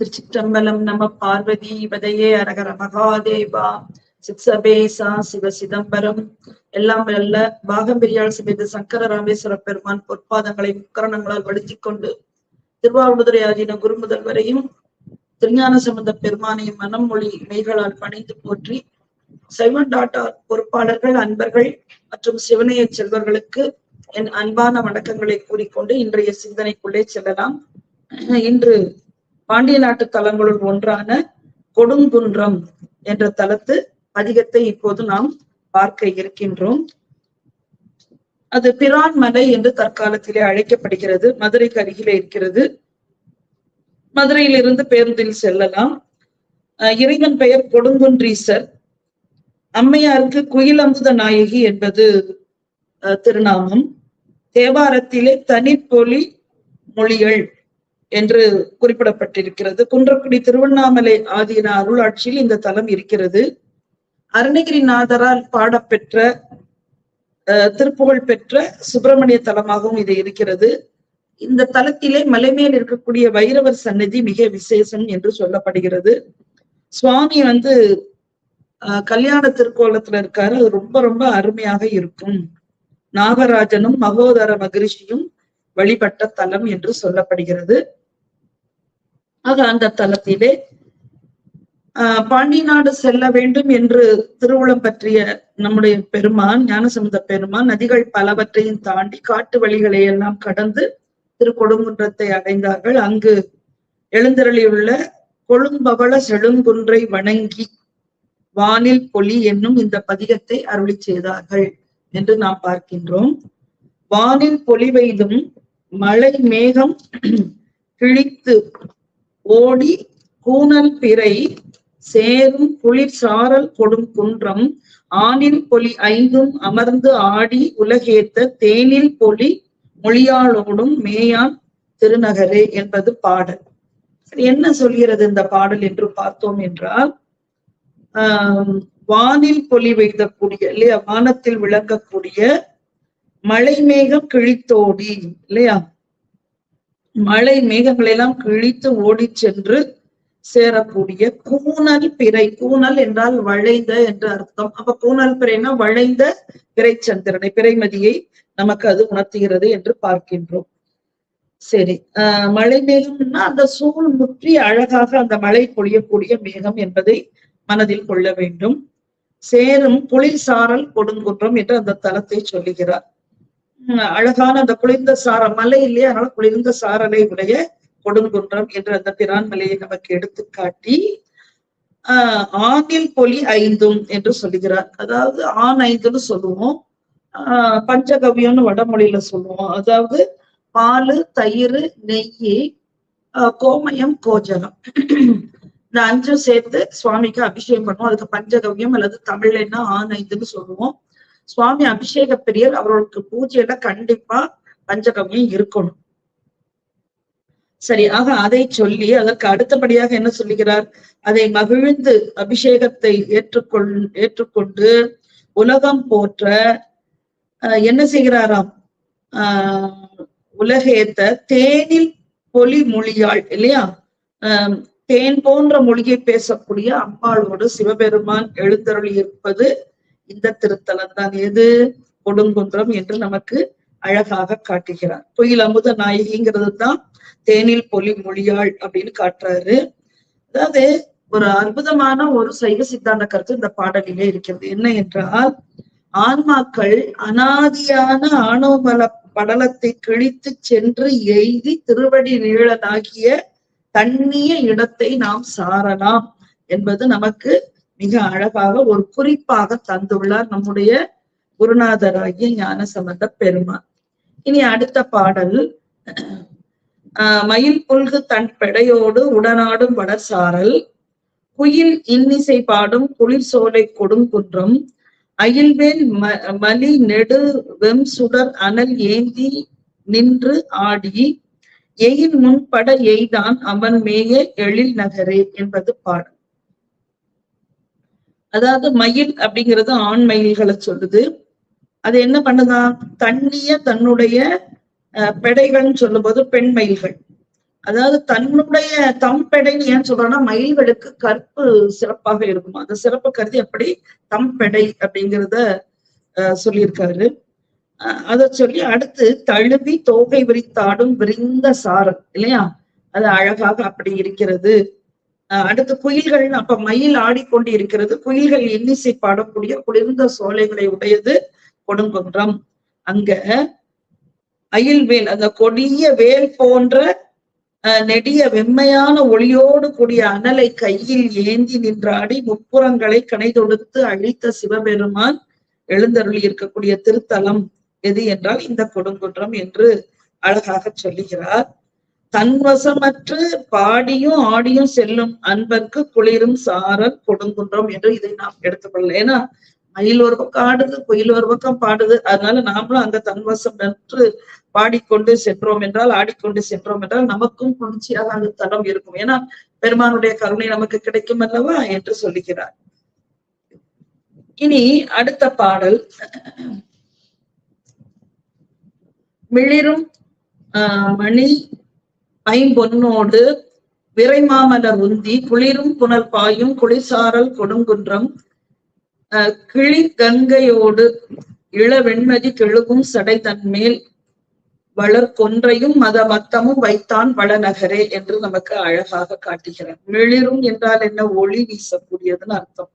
திருச்சிற்றம்பலம் நம பார்வதி வதையே அரகர மகாதேவா. சித்சபேசா சிவ சிதம்பரம். எல்லாம் வல்ல பாகம்பிரியாள் சிறிது சங்கர ராமேஸ்வர பெருமான் பொற்பாதங்களை முக்கரணங்களால் வடுத்திக் கொண்டு திருவாவூதுரை ஆகின குருமுதல்வரையும் திருஞான சம்பந்த பெருமானையும் மனம் மொழி மெய்களால் பணிந்து போற்றி சைவன் டாட்டா பொறுப்பாளர்கள் அன்பர்கள் மற்றும் சிவனைய செல்வர்களுக்கு என் அன்பான வணக்கங்களை கூறிக்கொண்டு இன்றைய சிந்தனைக்குள்ளே செல்லலாம். இன்று பாண்டிய நாட்டு தலங்களுள் ஒன்றான கொடுங்குன்றம் என்ற தலத்து அதிகத்தை இப்போது நாம் பார்க்க இருக்கின்றோம். அது பிரான் மலை என்று தற்காலத்திலே அழைக்கப்படுகிறது. மதுரைக்கு அருகிலே இருக்கிறது. மதுரையிலிருந்து பேருந்தில் செல்லலாம். அஹ் இறைவன் பெயர் கொடுங்குன்றீசர். அம்மையாருக்கு குயிலமுத நாயகி என்பது அஹ், திருநாமம். தேவாரத்திலே தனிப்பொலி மொழிகள். என்று குறிப்பிடப்பட்டிருக்கிறது. குன்றக்குடி திருவண்ணாமலை ஆதீன அருளாட்சியில் இந்த தலம் இருக்கிறது. அருணகிரிநாதரால் பாடப்பெற்ற திருப்புகழ் பெற்ற சுப்பிரமணிய தலமாகவும் இது இருக்கிறது. இந்த தலத்திலே மலைமேல் இருக்கக்கூடிய வைரவர் சன்னதி மிக விசேஷம் என்று சொல்லப்படுகிறது. சுவாமி வந்து கல்யாண திருக்கோலத்துல இருக்காரு. அது ரொம்ப ரொம்ப அருமையாக இருக்கும். நாகராஜனும் மகோதர மகரிஷியும் வழிபட்ட தலம் என்று சொல்லப்படுகிறது. ஆக அந்த தலத்திலே ஆஹ் பாண்டி நாடு செல்ல வேண்டும் என்று திருவுளம் பற்றிய நம்முடைய பெருமான் ஞானசமுத பெருமான் நதிகள் பலவற்றையும் தாண்டி காட்டு வழிகளை எல்லாம் கடந்து திருக்கொடுங்குன்றத்தை அடைந்தார்கள். அங்கு எழுந்தருளியுள்ள கொழும்பவள செழுங்குன்றை வணங்கி வானில் பொலி என்னும் இந்த பதிகத்தை அருளி செய்தார்கள் என்று நாம் பார்க்கின்றோம். வானில் பொலிவெய்தும் மழை மேகம் கிழித்து ஓடி கூனல் பிறை சேரும் குளிர் சாரல் கொடும் குன்றம் ஆனில் பொலி ஐந்தும் அமர்ந்து ஆடி உலகேத்த தேனில் பொலி மொழியாளோடும் மேயான் திருநகரே என்பது பாடல். என்ன சொல்கிறது இந்த பாடல் என்று பார்த்தோம் என்றால் ஆஹ் வானில் பொலி வைக்கக்கூடிய இல்லையா வானத்தில் விளங்கக்கூடிய மழை மேகம் கிழித்தோடி இல்லையா? மழை மேகங்கள் எல்லாம் கிழித்து ஓடி சென்று சேரக்கூடிய கூனல் பிறை. கூனல் என்றால் வளைந்த என்று அர்த்தம். அப்ப கூனல் பிறைனா வளைந்த பிறைச்சந்திரனை பிறைமதியை நமக்கு அது உணர்த்துகிறது என்று பார்க்கின்றோம். சரி ஆஹ் மழை மேகம்னா அந்த சூழ் முற்றி அழகாக அந்த மழை பொழியக்கூடிய மேகம் என்பதை மனதில் கொள்ள வேண்டும். சேரும் புலி சாரல் கொடுங்குன்றம் என்று அந்த தலத்தை சொல்லுகிறார். அழகான அந்த குளிர்ந்த சார மலை இல்லையா? அதனால குளிர்ந்த சாரலை உடைய கொடுங்குன்றம் என்ற அந்த பிரான் மலையை நமக்கு எடுத்து காட்டி ஆஹ் ஆணில் பொலி ஐந்தும் என்று சொல்லுகிறார். அதாவது ஆண் ஐந்துன்னு சொல்லுவோம். ஆஹ் பஞ்சகவியம்னு வடமொழியில சொல்லுவோம். அதாவது பால் தயிர் நெய் கோமயம் கோஜகம் இந்த அஞ்சும் சேர்த்து சுவாமிக்கு அபிஷேகம் பண்ணுவோம். அதுக்கு பஞ்சகவியம் அல்லது தமிழ்ல என்ன ஆண் ஐந்துன்னு சொல்லுவோம். சுவாமி அபிஷேக பெரியர் அவர்களுக்கு பூஜையில கண்டிப்பா பஞ்சகவியம் இருக்கணும். சரி ஆக அதை சொல்லி அதற்கு அடுத்தபடியாக என்ன சொல்லுகிறார்? அதை மகிழ்ந்து அபிஷேகத்தை ஏற்றுக்கொள் ஏற்றுக்கொண்டு உலகம் போற்ற என்ன செய்கிறாராம்? ஆஹ் உலகேத்த தேனில் பொலி மொழியாள் இல்லையா? ஆஹ் தேன் போன்ற மொழியை பேசக்கூடிய அம்பாளோடு சிவபெருமான் எழுந்தருளி இருப்பது இந்த திருத்தலம் தான் எது கொடுங்குன்றம் என்று நமக்கு அழகாக காட்டுகிறார். கோயில் அமுத நாயகிங்கிறது தான் தேனில் பொலி மொழியாள் அப்படின்னு காட்டுறாரு. அதாவது ஒரு அற்புதமான ஒரு சைவ சித்தாந்த கருத்து இந்த பாடலிலே இருக்கிறது. என்ன என்றால் ஆன்மாக்கள் அனாதியான ஆணவமல படலத்தை கிழித்து சென்று எய்தி திருவடி நீளனாகிய தண்ணிய இடத்தை நாம் சாரலாம் என்பது நமக்கு மிக அழகாக ஒரு குறிப்பாக தந்துள்ளார் நம்முடைய குருநாதராகிய ஞான சம்பந்த பெருமான். இனி அடுத்த பாடல் ஆஹ் மயில் புல்கு தன் பெடையோடு உடனாடும் வடசாரல் குயில் இன்னிசை பாடும் குளிர் சோலை கொடுங்குன்றம் அயில்வேல் ம மலி நெடு வெம் சுடர் அனல் ஏந்தி நின்று ஆடி எயின் முன்பட எய்தான் அவன் மேய எழில் நகரே என்பது பாடல். அதாவது மயில் அப்படிங்கிறது ஆண் மயில்களை சொல்லுது. அது என்ன பண்ணுதான் தண்ணிய தன்னுடைய அஹ், பெடைகள்னு சொல்லும்போது பெண் மயில்கள். அதாவது தன்னுடைய தம்பெடைன்னு ஏன் சொல்றோம்னா மயில்களுக்கு கற்பு சிறப்பாக இருக்கும். அந்த சிறப்பு கருதி அப்படி தம்பெடை அப்படிங்கிறத சொல்லியிருக்காரு. அத சொல்லி அடுத்து தழுவி தோகை விரித்தாடும் விரிந்த சாரம் இல்லையா? அது அழகாக அப்படி இருக்கிறது. அடுத்து குயில்கள் அப்ப மயில் ஆடிக்கொண்டு இருக்கிறது குயில்கள் எண்ணிசை பாடக்கூடிய குளிர்ந்த சோலைகளை உடையது கொடுங்குன்றம். அங்க அயில்வேல் அந்த கொடிய வேல் போன்ற அஹ், நெடிய வெம்மையான ஒளியோடு கூடிய அனலை கையில் ஏந்தி நின்றாடி முப்புறங்களை கனை தொடுத்து அழித்த சிவபெருமான் எழுந்தருளி இருக்கக்கூடிய திருத்தலம் எது என்றால் இந்த கொடுங்குன்றம் என்று அழகாக சொல்லுகிறார். தன்வசமற்று பாடியும் ஆடியும் செல்லும் அன்பர்க்கு குளிரும் சாரல் கொடுங்குன்றம் என்று இதை நாம் எடுத்துக்கொள்ளலாம். ஏன்னா மயில் ஒரு பக்கம் ஆடுது குயில் ஒரு பக்கம் பாடுது. அதனால நாமளும் அங்க தன்வசம் என்று பாடிக்கொண்டு சென்றோம் என்றால் ஆடிக்கொண்டு சென்றோம் என்றால் நமக்கும் குளிர்ச்சியாக அந்த தலம் இருக்கும். ஏன்னா பெருமானுடைய கருணை நமக்கு கிடைக்கும் அல்லவா என்று சொல்லுகிறார். இனி அடுத்த பாடல். மிளிரும் ஆஹ் மணி ஐம்பொன்னோடு விரைமாமலர் உந்தி குளிரும் புனல் பாயும் குளிர்சாரல் கொடுங்குன்றம் கிளி கங்கையோடு இளவெண்மதி கெழுகும் சடை தன்மேல் வளர் கொன்றையும் மத மத்தமும் வைத்தான் வளநகரே என்று நமக்கு அழகாக காட்டுகிறார். மிளிரும் என்றால் என்ன? ஒளி வீசக்கூடியதுன்னு அர்த்தம்.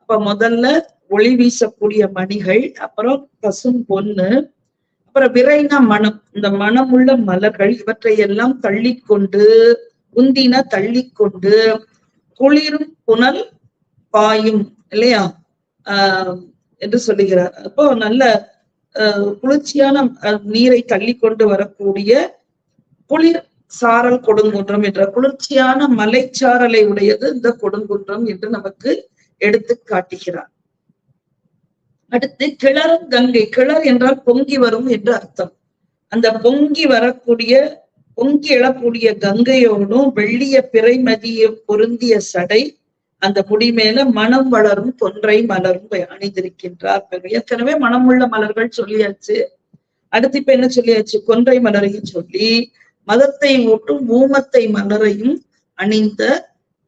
அப்ப முதல்ல ஒளி வீசக்கூடிய மணிகள் அப்புறம் பசும் பொண்ணு அப்புறம் விரைனா மனம் இந்த மனமுள்ள மலர்கள் இவற்றை எல்லாம் தள்ளிக்கொண்டு உந்தின தள்ளிக்கொண்டு குளிரும் புனல் பாயும் இல்லையா? ஆஹ் என்று சொல்லுகிறார். அப்போ நல்ல குளிர்ச்சியான அஹ், நீரை தள்ளி கொண்டு வரக்கூடிய குளிர் சாரல் கொடுங்குன்றம் என்ற குளிர்ச்சியான மலைச்சாரலை உடையது இந்த கொடுங்குன்றம் என்று நமக்கு எடுத்து காட்டுகிறார். அடுத்து கிளறும் கங்கை. கிளர் என்றால் பொங்கி வரும் என்று அர்த்தம். அந்த பொங்கி வரக்கூடிய பொங்கி எழக்கூடிய கங்கையோடும் வெள்ளிய பிறைமதிய பொருந்திய சடை அந்த முடி மேல மனம் வளரும் கொன்றை மலரும் அணிந்திருக்கின்றார் ஏற்கனவே மனமுள்ள மலர்கள் சொல்லியாச்சு. அடுத்து இப்ப என்ன சொல்லியாச்சு? கொன்றை மலரையும் சொல்லி மதத்தை ஊட்டும் ஊமத்தை மலரையும் அணிந்த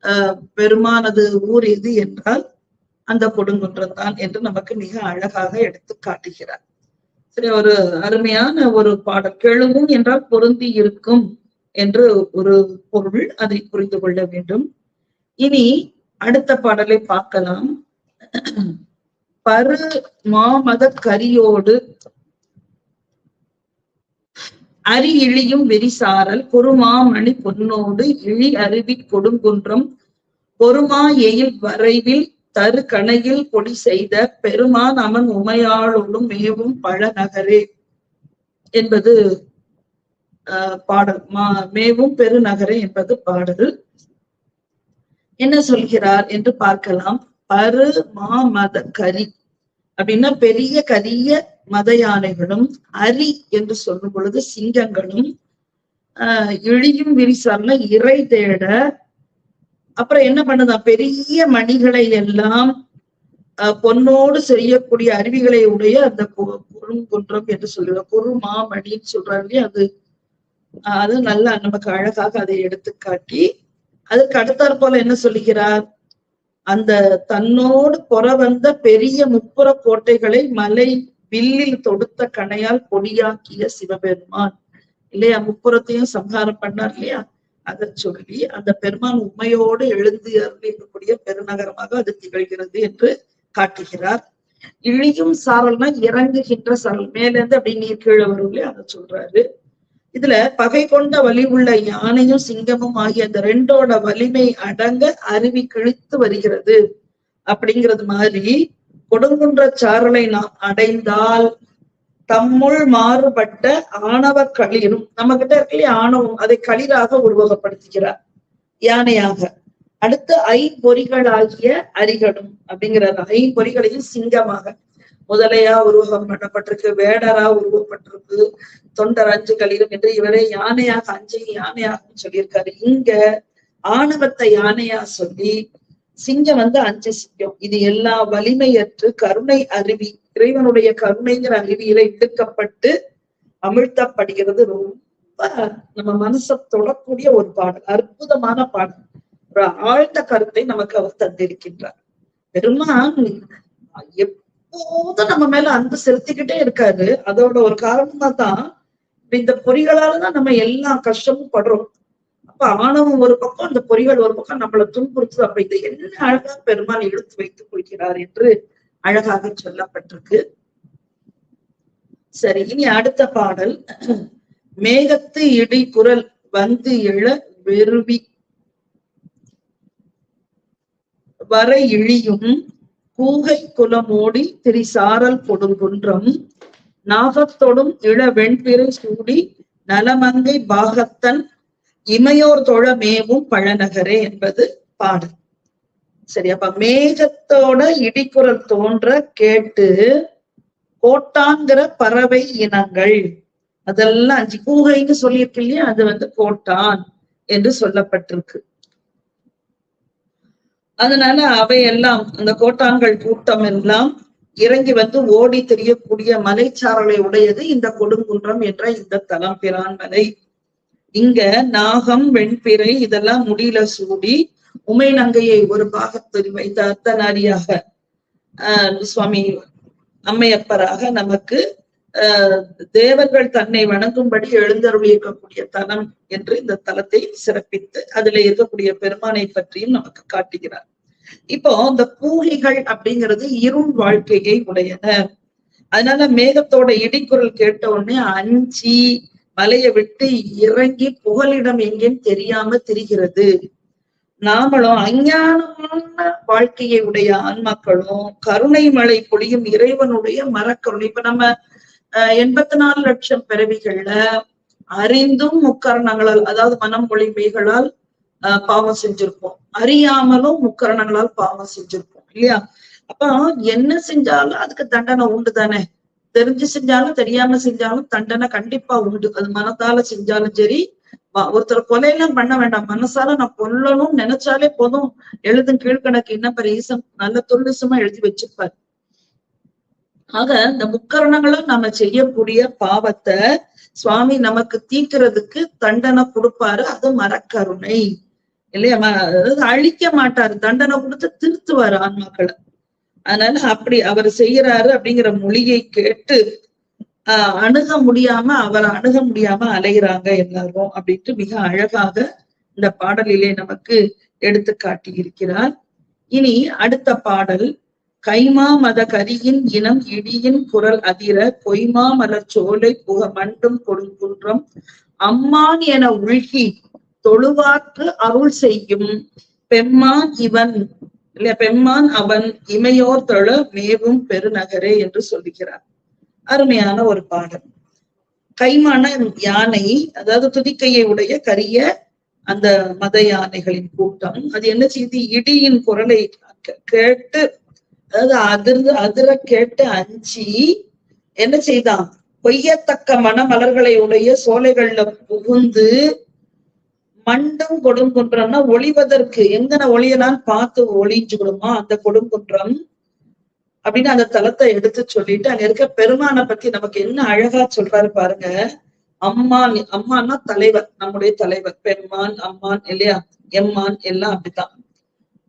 ஆஹ் பெருமானது ஊர் எது என்றால் அந்த கொடுங்குன்றம் தான் என்று நமக்கு மிக அழகாக எடுத்து காட்டுகிறார். சரி ஒரு அருமையான ஒரு பாடல். கெழுவும் என்றால் பொருந்தி இருக்கும் என்று ஒரு பொருள் அதை புரிந்து கொள்ள வேண்டும். இனி அடுத்த பாடலை பார்க்கலாம். பரு மாமத கரியோடு அரி இழியும் வெறிசாரல் பொறுமாமணி பொன்னோடு இழி அருவி கொடுங்குன்றம் பொறுமா எயில் வரைவில் தரு கணையில் பொடி செய்த பெருமான் அவன் உமையாளோடும் மேவும் பழநகரே என்பது ஆஹ் பாடல். மா மேவும் பெருநகரே என்பது பாடல். என்ன சொல்கிறார் என்று பார்க்கலாம். பரு மா மத கரி அப்படின்னா பெரிய கரிய மத யானைகளும் அரி என்று சொல்லும் பொழுது சிங்கங்களும் ஆஹ் இழியும் விரிசார்ல இறை தேட அப்புறம் என்ன பண்ணுதா? பெரிய மணிகளை எல்லாம் அஹ், பொன்னோடு செய்யக்கூடிய அருவிகளை உடைய அந்த கு- குறுங்குன்றம் என்று சொல்லுவார் குறுமாமணின்னு சொல்றாரு இல்லையா? அது அது நல்லா நமக்கு அழகாக அதை எடுத்து காட்டி அதுக்கு அடுத்தாற் போல என்ன சொல்லுகிறார்? அந்த தன்னோடு பொற வந்த பெரிய முப்புற கோட்டைகளை மலை வில்லில் தொடுத்த கணையால் பொடியாக்கிய சிவபெருமான். இல்லையா? முப்புறத்தையும் சம்ஹாரம் பண்ணார் இல்லையா? அதை சொல்லி அந்த பெருமான் உண்மையோடு எழுந்து இருக்கக்கூடிய பெருநகரமாக அது திகழ்கிறது என்று காட்டுகிறார். இழியும் சாரல்னா இறங்குகின்ற சாரல். மேலேருந்து அப்படி நீர் கீழே வரும் இல்லையா? அதை சொல்றாரு. இதுல பகை கொண்ட வலி உள்ள யானையும் சிங்கமும் ஆகிய அந்த ரெண்டோட வலிமை அடங்க அருவி கிழித்து வருகிறது. அப்படிங்கிறது மாதிரி கொடுங்குன்ற சாரலை நாம் அடைந்தால் தம்முள் மாறுபட்ட ஆணவ களிரும் நம்ம கிட்ட இருக்கலையே ஆணவம் அதை களிராக உருவகப்படுத்துகிறார். யானையாக. அடுத்து ஐம்பொறிகளாகிய அரிகளும் அப்படிங்கிறார். ஐம்பொறிகளையும் சிங்கமாக. முதலையா உருவகம் பண்ணப்பட்டிருக்கு வேடரா உருவப்பட்டிருக்கு தொண்டர் அஞ்சு களிரும் என்று இவரே யானையாக அஞ்சு யானையாகவும் சொல்லியிருக்காரு. இங்க ஆணவத்தை யானையா சொல்லி சிங்கம் வந்து அஞ்சு சிங்கம். இது எல்லா வலிமையற்று கருணை அருவி இறைவனுடைய கருணைங்கிற அருவியில இழுக்கப்பட்டு அமிழ்த்தப்படுகிறது. ரொம்ப நம்ம மனசை தொடக்கூடிய ஒரு பாடல் அற்புதமான பாடல். ஒரு ஆழ்ந்த கருத்தை நமக்கு அவர் தந்திருக்கின்றார். பெருமான் எப்போதும் நம்ம மேல அன்பு செலுத்திக்கிட்டே இருக்காரு. அதோட ஒரு காரணமா தான் இந்த பொறிகளாலதான் நம்ம எல்லா கஷ்டமும் படுறோம். அப்ப ஆணவம் ஒரு பக்கம் அந்த பொறிகள் ஒரு பக்கம் நம்மளை துன்புறுத்துது. அப்ப இதை என்ன அழகா பெருமான் இழுத்து வைத்துக் கொள்கிறார் என்று அழகாக சொல்லப்பட்டிருக்கு. சரி இனி அடுத்த பாடல். மேகத்து இடி குரல் வந்து எழ வெறுவி வர இழியும் கூகை குலமோடி திரிசாரல் பொடுங்குன்றம் நாகத்தொடும் இள வெண்பிறை சூடி நலமங்கை பாகத்தன் இமையோர் தொழமேவும் பழநகரே என்பது பாடல். சரி அப்ப மேகத்தோட இடிக்குரல் தோன்ற கேட்டு கோட்டாங்கிற பறவை இனங்கள். அதெல்லாம் அஞ்சு கூகைன்னு சொல்லியிருக்கு இல்லையா? அது வந்து கோட்டான் என்று சொல்லப்பட்டிருக்கு. அதனால அவையெல்லாம் அந்த கோட்டான்கள் கூட்டம் எல்லாம் இறங்கி வந்து ஓடி தெரியக்கூடிய மலைச்சாரலை உடையது இந்த கொடுங்குன்றம் என்ற இந்த தலம் பிரான் மலை. இங்க நாகம் வெண்பிறை இதெல்லாம் முடியில சூடி உமை நங்கையை ஒரு பாகத்தில் வைத்த அர்த்தநாரியாக ஆஹ் சுவாமி அம்மையப்பராக நமக்கு ஆஹ் தேவர்கள் தன்னை வணங்கும்படி எழுந்தருள் இருக்கக்கூடிய தலம் என்று இந்த தலத்தை சிறப்பித்து அதுல இருக்கக்கூடிய பெருமானை பற்றியும் நமக்கு காட்டுகிறார். இப்போ இந்த பூகிகள் அப்படிங்கிறது இருள் வாழ்க்கையை உடையன. அதனால மேகத்தோட இடிக்குரல் கேட்ட உடனே அஞ்சி மலையை விட்டு இறங்கி புகலிடம் எங்கேன்னு தெரியாம திரிகிறது. நாமளும் அஞ்ஞானமான வாழ்க்கையை உடைய ஆன்மாக்களும் கருணை மழை பொழியும் இறைவனுடைய மரக்கருணை இப்ப நம்ம அஹ் எண்பத்தி நாலு லட்சம் பிறவிகள்ல அறிந்தும் முக்கரணங்களால் அதாவது மனம் பொழிமைகளால் ஆஹ் பாவம் செஞ்சிருப்போம். அறியாமலும் முக்கரணங்களால் பாவம் செஞ்சிருப்போம் இல்லையா? அப்ப என்ன செஞ்சாலும் அதுக்கு தண்டனை உண்டு தானே. தெரிஞ்சு செஞ்சாலும் தெரியாம செஞ்சாலும் தண்டனை கண்டிப்பா உண்டு. அது மனத்தால செஞ்சாலும் சரி ஒருத்தர் கொலையெல்லாம் பண்ண வேண்டாம். மனசால நான் கொல்லணும்னு நினைச்சாலே போதும். எழுதும் கீழ்கணக்கு என்ன பரீசம் நல்ல துல்லிசமா எழுதி வச்சிருப்பார். ஆக இந்த முக்கரணங்களும் நம்ம செய்யக்கூடிய பாவத்தை சுவாமி நமக்கு தீக்கிறதுக்கு தண்டனை கொடுப்பாரு. அது மரக்கருணை. இல்லையா? அதாவது அழிக்க மாட்டாரு. தண்டனை கொடுத்து திருத்துவாரு ஆன்மாக்களை. அதனால அப்படி அவர் செய்யறாரு அப்படிங்கிற மொழியை கேட்டு ஆஹ் அணுக முடியாம அவரை அணுக முடியாம அலைகிறாங்க எல்லாரும் அப்படின்ட்டு மிக அழகாக இந்த பாடலிலே நமக்கு எடுத்து காட்டி இருக்கிறார் இனி அடுத்த பாடல் கைமா மத கரியின் இனம் இடியின் குரல் அதிர பொய்மா மலர் சோலை புக மண்டும் கொடுங்குன்றம் அம்மான் என உழ்கி தொழுவார்க்கு அருள் செய்யும் பெம்மான் இவன் இல்ல பெம்மான் அவன் இமையோர் தொழ மேவும் பெருநகரே என்று சொல்லுகிறார். அருமையான ஒரு பாடல். கைமான யானை அதாவது துதிக்கையை உடைய கரிய அந்த மத யானைகளின் கூட்டம். அது என்ன செய்து? இடியின் குரலை கேட்டு அதாவது அதிர்ந்து அதிர கேட்டு அஞ்சி என்ன செய்தான்? கொய்யத்தக்க மனமலர்களை உடைய சோலைகள்ல புகுந்து மண்டும் கொடுங்குன்றம்னா ஒளிவதற்கு எங்கன ஒளியெல்லாம் பார்த்து ஒளிஞ்சுக்கணுமா அந்த கொடுங்குன்றம் அப்படின்னு அந்த தலத்தை எடுத்து சொல்லிட்டு அங்க இருக்க பெருமானை பத்தி நமக்கு என்ன அழகா சொல்றாரு பாருங்க. அம்மான் அம்மான்னா தலைவர் நம்முடைய தலைவர். பெருமான் அம்மான் இல்லையா? எம்மான் எல்லாம் அப்படித்தான்.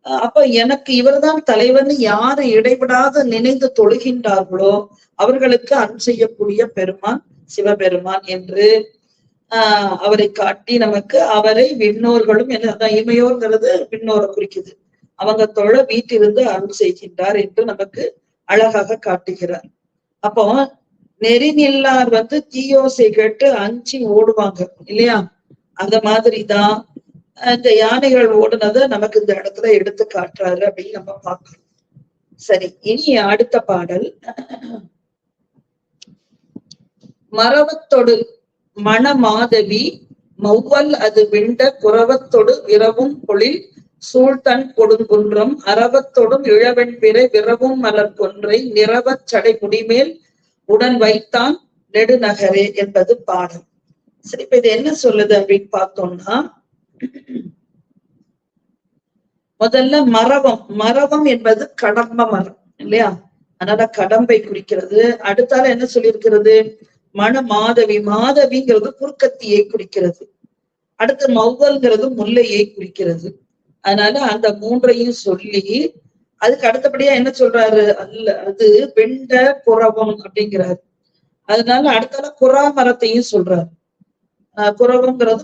அப்ப எனக்கு இவர்தான் தலைவர்னு யாரு இடைபடாத நினைந்து தொழுகின்றார்களோ அவர்களுக்கு அன் செய்யக்கூடிய பெருமான் சிவபெருமான் என்று ஆஹ் அவரை காட்டி நமக்கு அவரை விண்ணோர்களும் என்ன இமையோர்ங்கிறது விண்ணோரை குறிக்குது. அவங்க தொழ வீட்டிலிருந்து அருள் செய்கின்றார் என்று நமக்கு அழகாக காட்டுகிறார். அப்போ நெறிநில்லார் வந்து தீயோசை கேட்டு அஞ்சி ஓடுவாங்க இல்லையா? அந்த மாதிரிதான் இந்த யானைகள் ஓடுனதை நமக்கு இந்த இடத்துல எடுத்து காட்டுறாரு அப்படின்னு நம்ம பார்க்கணும். சரி இனி அடுத்த பாடல். மரவத்தொடு மணமாதவி மௌவல் அது விண்ட குரவத்தொடு விரவும் பொழில் சூழ்தன் கொடுங்குன்றம் அரவத்தொடும் இழவெண்பிறை விரவும் மலர் கொன்றை நிறவச் சடை முடிமேல் உடன் வைத்தான் நெடுநகரே என்பது பாடல் சரி இப்ப இது என்ன சொல்லுது அப்படின்னு பார்த்தோம்னா முதல்ல மரவம் மரவம் என்பது கடம்ப மரம் இல்லையா? அதனால கடம்பை குறிக்கிறது. அடுத்தால என்ன சொல்லியிருக்கிறது? மண மாதவி. மாதவிங்கிறது குறுக்கத்தியை குறிக்கிறது. அடுத்து மௌவல்ங்கிறது முல்லையை குறிக்கிறது. அதனால அந்த மூன்றையும் சொல்லி அதுக்கு அடுத்தபடியா என்ன சொல்றாரு? அல்ல அது வெண்ட புறவம் அப்படிங்கிறாரு. அதனால அடுத்தால புறா மரத்தையும் சொல்றாரு. ஆஹ்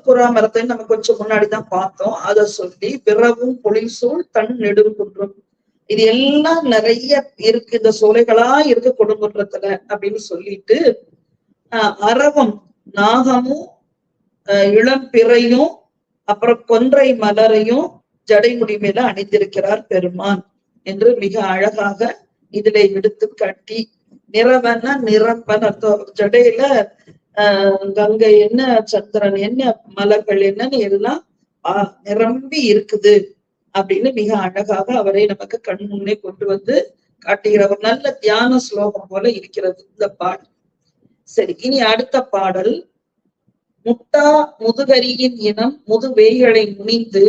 புறா மரத்தை நம்ம கொஞ்சம் முன்னாடிதான் பார்த்தோம். அதை சொல்லி பிறவும் பொழில் தன் நெடுங்குன்றும். இது எல்லாம் நிறைய இருக்கு. இந்த சோலைகளா இருக்கு கொடுங்குன்றத்துல அப்படின்னு சொல்லிட்டு ஆஹ் அரவம் நாகமும் இளம்பிறையும் இளம் பிறையும் அப்புறம் கொன்றை மலரையும் ஜடைமுடி மேல அணிந்திருக்கிறார் பெருமான் என்று மிக அழகாக இதுல எடுத்து காட்டி நிறவன நிரம்பன் அர்த்தம். ஜடையில ஆஹ் கங்கை என்ன சந்திரன் என்ன மலர்கள் என்னன்னு எல்லாம் ஆஹ் நிரம்பி இருக்குது அப்படின்னு மிக அழகாக அவரை நமக்கு கண் முன்னே கொண்டு வந்து காட்டுகிற ஒரு நல்ல தியான ஸ்லோகம் போல இருக்கிறது இந்த பாடல். சரி இனி அடுத்த பாடல். முட்டா முதுகரியின் இனம் முதுவேய்களை முனிந்து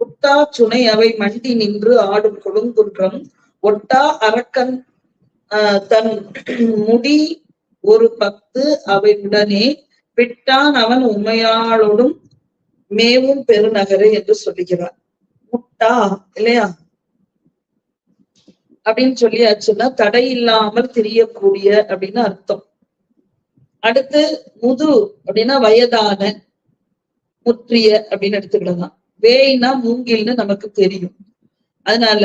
குட்டா சுனை அவை மண்டி நின்று ஆடும் கொடுங்குன்றம். ஒட்டா அரக்கன் தன் முடி ஒரு பத்து அவை உடனே விட்டான் அவன் உமையாளோடும் மேவும் பெருநகரு என்று சொல்லுகிறார் முட்டா இல்லையா? அப்படின்னு சொல்லியாச்சுன்னா தடை இல்லாமல் தெரியக்கூடிய அப்படின்னு அர்த்தம். அடுத்து முது அப்படின்னா வயதான முற்றிய அப்படின்னு எடுத்துக்கிடலாம். வேய்னா மூங்கில்னு நமக்கு தெரியும். அதனால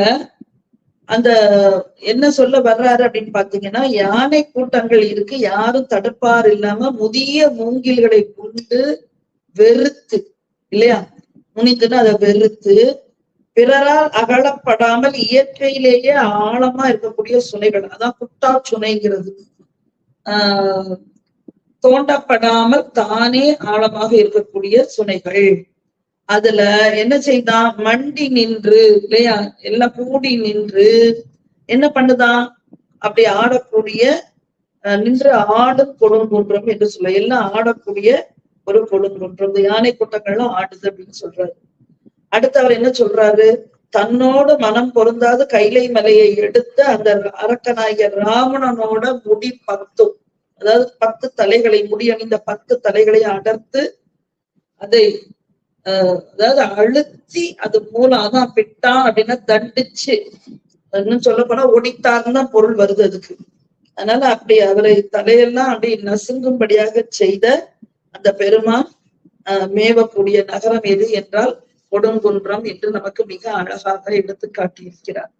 அந்த என்ன சொல்ல வர்றாரு அப்படின்னு பாத்தீங்கன்னா யானை கூட்டங்கள் இருக்கு யாரும் தடுப்பார் இல்லாம முதிய மூங்கில்களை கொண்டு வெறுத்து இல்லையா? முனிந்துன்னு அதை வெறுத்து பிறரால் அகலப்படாமல் இயற்கையிலேயே ஆழமா இருக்கக்கூடிய சுனைகள் அதான் குட்டா சுனைங்கிறது. ஆஹ் தோண்டப்படாமல் தானே ஆழமாக இருக்கக்கூடிய சுனைகள். அதுல என்ன செய்தான் மண்டி நின்று இல்லையா? எல்லாம் கூடி நின்று என்ன பண்ணுதான் அப்படி ஆடக்கூடிய நின்று ஆடும் கொடுங்குன்றம் என்று சொல்ல எல்லாம் ஆடக்கூடிய ஒரு கொடுங்குன்றம் இந்த யானை கூட்டங்கள்லாம் ஆடுது அப்படின்னு சொல்றாரு. அடுத்து அவர் என்ன சொல்றாரு? தன்னோடு மனம் பொருந்தாத கைலை மலையை எடுத்து அந்த அரக்கனாகிய ராவணனோட முடி பத்தும். அதாவது பத்து தலைகளை முடி அணிந்த பத்து தலைகளை அடர்த்து அதை அதாவது அழுத்தி அது மூலம் அதான் பிட்டா அப்படின்னா தண்டிச்சு. இன்னும் சொல்ல போனா ஒடித்தார்னு தான் பொருள் வருது அதுக்கு. அதனால அப்படி அவரை தலையெல்லாம் அப்படி நசுங்கும்படியாக செய்த அந்த பெருமான் மேவக்கூடிய நகரம் எது என்றால் கொடுங்குன்றம் என்று நமக்கு மிக அழகாக எடுத்து காட்டியிருக்கிறார்.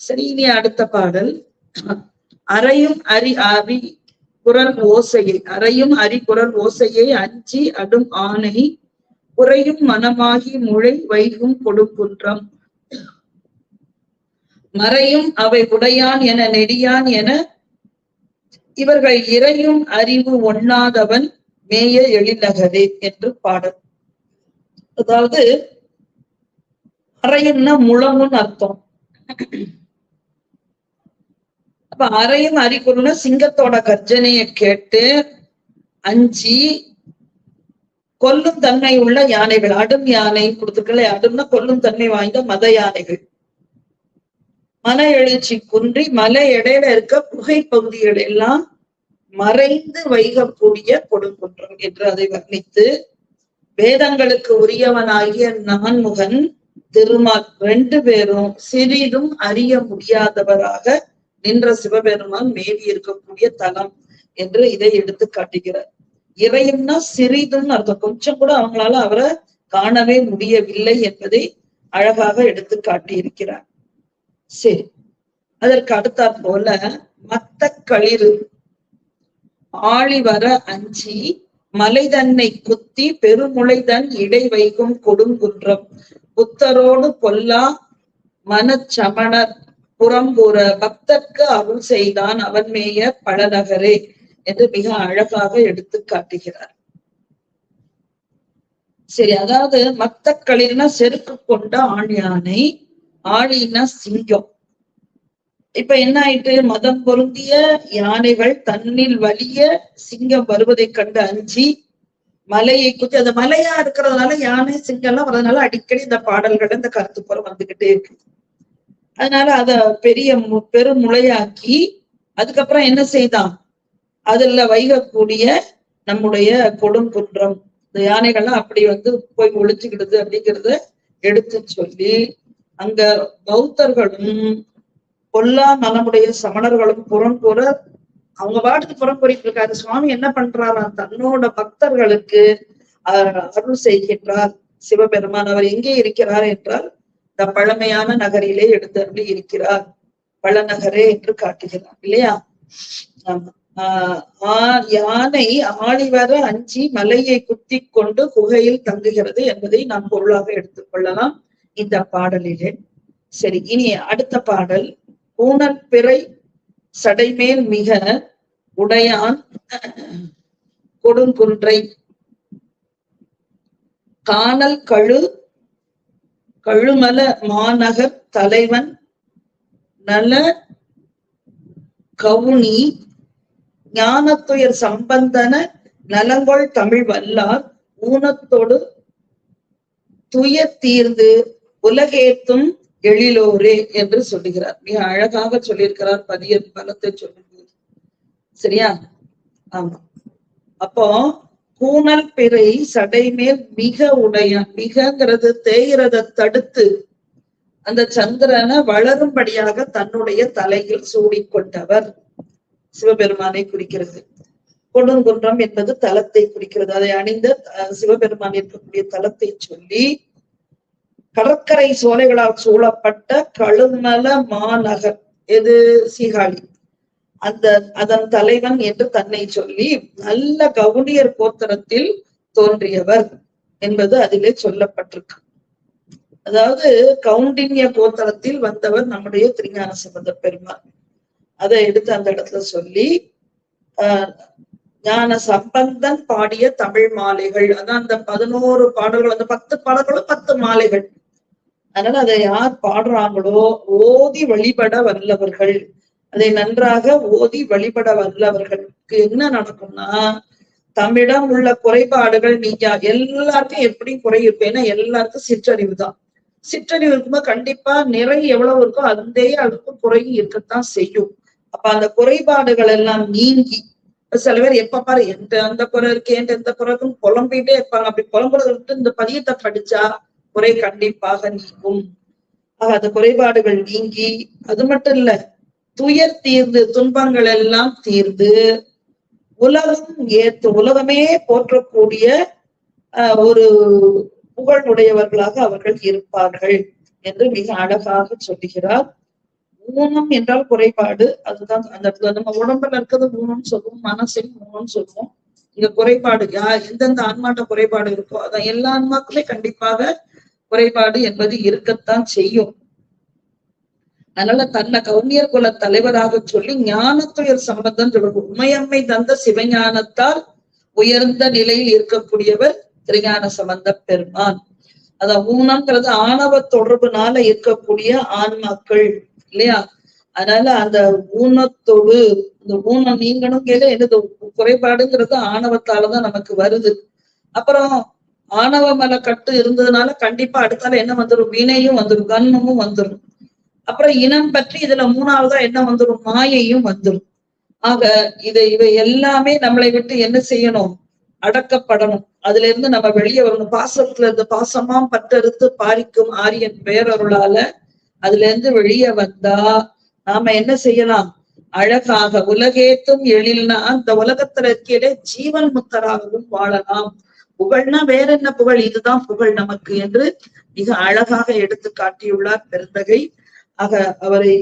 சரி இனி அடுத்த பாடல். அறையும் அரி அரி குரல் ஓசையை அறையும் அரி குரல் ஓசையை அஞ்சி அடும் ஆணை உறையும் மனமாகி முளை வைகும் கொடுங்குன்றம். மறையும் அவை உடையான் என நெடியான் என இவர்கள் இறையும் அறிவு ஒண்ணாதவன் மேய எழிலகதே என்று பாடல். அதாவது அறையும்னா முழங்குன்னு அர்த்தம். அப்ப அறையும் அறிகுறினா சிங்கத்தோட கர்ஜனையை கேட்டு அஞ்சி கொல்லும் தன்மை உள்ள யானைகள் அடும் யானை கொடுத்துருக்கல அடும்னா கொல்லும் தன்மை வாய்ந்த மத யானைகள். மன எழுச்சி குன்றி மலை இடையில இருக்க புகை பகுதிகள் எல்லாம் மறைந்து வைகக்கூடிய கொடுங்குன்றம் என்று அதை வர்ணித்து வேதங்களுக்கு உரியவனாகிய நான்முகன் திருமால் ரெண்டு பேரும் சிறிதும் அறிய முடியாதவராக நின்ற சிவபெருமான் மேவி இருக்கக்கூடிய தலம் என்று இதை எடுத்து காட்டுகிறார். இறையும்னா சிறிதுன்னு அர்த்தம். கொஞ்சம் கூட அவங்களால அவரை காணவே முடியவில்லை என்பதை அழகாக எடுத்து காட்டியிருக்கிறார். சரி. அதற்கு அடுத்தாற் போல மத்த களிறு. ஆழிவர அஞ்சி மலைதன்னை குத்தி பெருமுளைதன் இடை வைகும் கொடுங்குன்றம். புத்தரோடு பொல்லா மனச்சமணர் புறம்புற பக்தர்க்கு அருள் செய்தான் அவன் மேய பழநகரே என்று மிக அழகாக எடுத்து காட்டுகிறார். சரி அதாவது மத்தக்களின்னா செருக்கு கொண்ட ஆண் யானை ஆழினா சிங்கம். இப்ப என்ன ஆயிட்டு? மதம் பொருந்திய யானைகள் தன்னில் வலிய சிங்கம் வருவதை கண்டு அஞ்சி மலையை குத்தி அந்த மலையா இருக்கிறதுனால யானை சிங்கம் எல்லாம் வரதுனால அடிக்கடி இந்த பாடல்கள் இந்த கருத்துப்புறம் வந்துகிட்டே இருக்கு. அதனால அத பெரிய மு- பெருமுளையாக்கி அதுக்கப்புறம் என்ன செய்தான்? அதுல வைகக்கூடிய நம்முடைய கொடுங்குன்றம் இந்த யானைகள்லாம் அப்படி வந்து போய் ஒழிச்சுக்கிடுது அப்படிங்கிறத எடுத்து சொல்லி அங்க பௌத்தர்களும் கொல்லா மனமுடைய சமணர்களும் புறம் கூற அவங்க பாட்டுக்கு புறம் கூறிட்டு இருக்காரு சுவாமி என்ன பண்றாரா? தன்னோட பக்தர்களுக்கு அஹ், அருள் செய்கின்றார். சிவபெருமான் அவர் எங்கே இருக்கிறார் என்றால் இந்த பழமையான நகரிலே எடுத்து அருளி இருக்கிறார். பழநகரே என்று காட்டுகிறார். இல்லையா? ஆமா. ஆஹ் ஆ- யானை ஆழிவர அஞ்சி மலையை குத்தி கொண்டு குகையில் தங்குகிறது என்பதை நாம் பொருளாக எடுத்துக்கொள்ளலாம் இந்த பாடலிலே. சரி இனி அடுத்த பாடல். ஊனற் பிறை சடைமேல் மிக உடையான் கொடுங்குன்றை. காணல் கழு கழுமல மாநகர் தலைவன் நல கவுனி ஞானத்துயர் சம்பந்தன நலங்கொள் தமிழ் வல்லார் ஊனத்தோடு துயர் தீர்ந்து உலகேத்தும் எழிலோரே என்று சொல்லுகிறார். மிக அழகாக சொல்லியிருக்கிறார் பதியன் பலத்தை சொல்லும்போது. சரியா? ஆமா. அப்போ கூனல் பிறை சடைமேல் மிக உடைய மிகங்கிறது தேய்கிறத தடுத்து அந்த சந்திரனை வளரும்படியாக தன்னுடைய தலையில் சூடிக்கொண்டவர். சிவபெருமானை குறிக்கிறது. கொடுங்குன்றம் என்பது தலத்தை குறிக்கிறது. அதை அணிந்த அஹ், சிவபெருமான் இருக்கக்கூடிய தலத்தை சொல்லி கடற்கரை சோலைகளால் சூழப்பட்ட கழுமல மாநகர் எது? சீகாழி. அந்த அதன் தலைவன் என்று தன்னை சொல்லி நல்ல கவுனியர் கோத்திரத்தில் தோன்றியவர் என்பது அதிலே சொல்லப்பட்டிருக்கு. அதாவது கவுண்டின்ய கோத்தரத்தில் வந்தவர் நம்முடைய திருஞான சம்பந்த பெருமாள் அதை எடுத்து அந்த இடத்துல சொல்லி ஆஹ் ஞான சம்பந்தன் பாடிய தமிழ் மாலைகள் அதான் அந்த பதினோரு பாடல்கள் அந்த பத்து பாடல்களும் பத்து மாலைகள். அதனால அதை யார் பாடுறாங்களோ ஓதி வழிபட வல்லவர்கள். அதை நன்றாக ஓதி வழிபட வல்லவர்களுக்கு என்ன நடக்கும்னா தம்மிடம் உள்ள குறைபாடுகள் நீங்க எல்லாருக்கும் எப்படி குறை இருக்கும் ஏன்னா எல்லாருக்கும் சிற்றறிவு தான். சிற்றறிவு இருக்கும்போது கண்டிப்பா நிறை எவ்வளவு இருக்கோ அந்த அளவுக்கு குறையும் இருக்கத்தான் செய்யும். அப்ப அந்த குறைபாடுகள் எல்லாம் நீங்கி சில பேர் எப்ப பாரு எந்த அந்த குறை இருக்கு எந்த எந்த குறை இருக்குன்னு புலம்பிட்டே இருப்பாங்க. அப்படி புலம்புறத விட்டு இந்த பதியத்தை படிச்சா குறை கண்டிப்பாக நீங்கும். ஆக அந்த குறைபாடுகள் நீங்கி அது மட்டும் இல்ல துயர் தீர்ந்து துன்பங்கள் எல்லாம் தீர்ந்து உலகம் ஏத்து உலகமே போற்றக்கூடிய ஆஹ், ஒரு புகழ் உடையவர்களாக அவர்கள் இருப்பார்கள் என்று மிக அழகாக சொல்லுகிறார். ஊனம் என்றால் குறைபாடு. அதுதான் அந்த இடத்துல நம்ம உடம்புல இருக்கிறது ஊனம் சொல்லுவோம் மனசில் ஊனம் சொல்லுவோம். இங்க குறைபாடு யா எந்தெந்த ஆன்மாட்ட குறைபாடு இருக்கோ அதான் எல்லா ஆன்மாக்குமே கண்டிப்பாக குறைபாடு என்பது இருக்கத்தான் செய்யும். அதனால தன்னை கவுனியர் குல தலைவராக சொல்லி ஞானத்துயர் சம்பந்தம் சொல்லுவோம் உமையம்மை தந்த சிவஞானத்தால் உயர்ந்த நிலையில் இருக்கக்கூடியவர் திருஞான சம்பந்த பெருமான். அதான் ஊனம்ங்கிறது ஆணவ தொடர்புனால இருக்கக்கூடிய ஆன்மாக்கள். இல்லையா? அதனால அந்த ஊனத்தோடு இந்த ஊனம் நீங்கணும் கேள என்னது? குறைபாடுங்கிறது ஆணவத்தாலதான் நமக்கு வருது. அப்புறம் ஆணவ மலை கட்டு இருந்ததுனால கண்டிப்பா அடுத்தால என்ன வந்துடும் வினையும் வந்துடும் கண்மமும் வந்துடும் அப்புறம் இனம் பற்றி இதுல மூணாவதா என்ன வந்துடும் மாயையும் வந்துடும் ஆக இதை இவை எல்லாமே நம்மளை விட்டு என்ன செய்யணும்? அடக்கப்படணும். அதுல இருந்து நம்ம வெளியே வரணும். பாசத்துல இருந்து பாசமாம் பட்டறுத்து பாரிக்கும் ஆரியன் பேரருளால அதுல இருந்து வெளியே வந்தா நாம என்ன செய்யலாம்? அழகாக உலகேத்தும் எழில்னா அந்த உலகத்துல இருக்கையிலே ஜீவன் முத்தராகவும் வாழலாம். புகழ்னா வேற என்ன புகழ்? இதுதான் புகழ் நமக்கு என்று மிக அழகாக எடுத்து காட்டியுள்ளார் பெருந்தகை. ஆக அவரை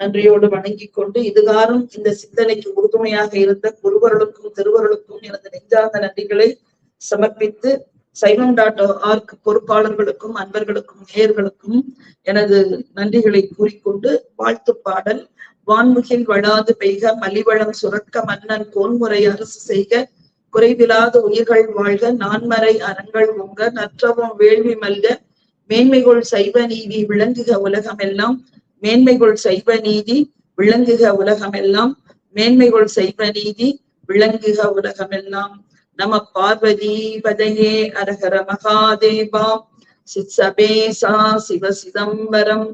நன்றியோடு வணங்கிக் கொண்டு இதுகாரும் இந்த சிந்தனைக்கு உறுதுணையாக இருந்த குருவர்களுக்கும் திருவர்களுக்கும் எனது நெஞ்சார்ந்த நன்றிகளை சமர்ப்பித்து சைவம் டாட் ஆர்க் பொறுப்பாளர்களுக்கும் அன்பர்களுக்கும் நேயர்களுக்கும் எனது நன்றிகளை கூறிக்கொண்டு வாழ்த்து பாடல் வான்முகில் வளாது பெய்க மலிவளம் சுரக்க மன்னன் கோன்முறை அரசு செய்க குறைவிலாத உயிர்கள் வாழ்க நான்மறை அறங்கள் உங்க நற்றவம் வேள்வி மல்க மேன்மைகொள் சைவ நீதி விளங்குக உலகமெல்லாம் மேன்மைகொள் சைவ நீதி விளங்குக உலகமெல்லாம் மேன்மைகொள் சைவ நீதி விளங்குக உலகமெல்லாம் நம பார்வதி பதையே அரஹர மகாதேவா சித் சபேசா சிவ சிதம்பரம்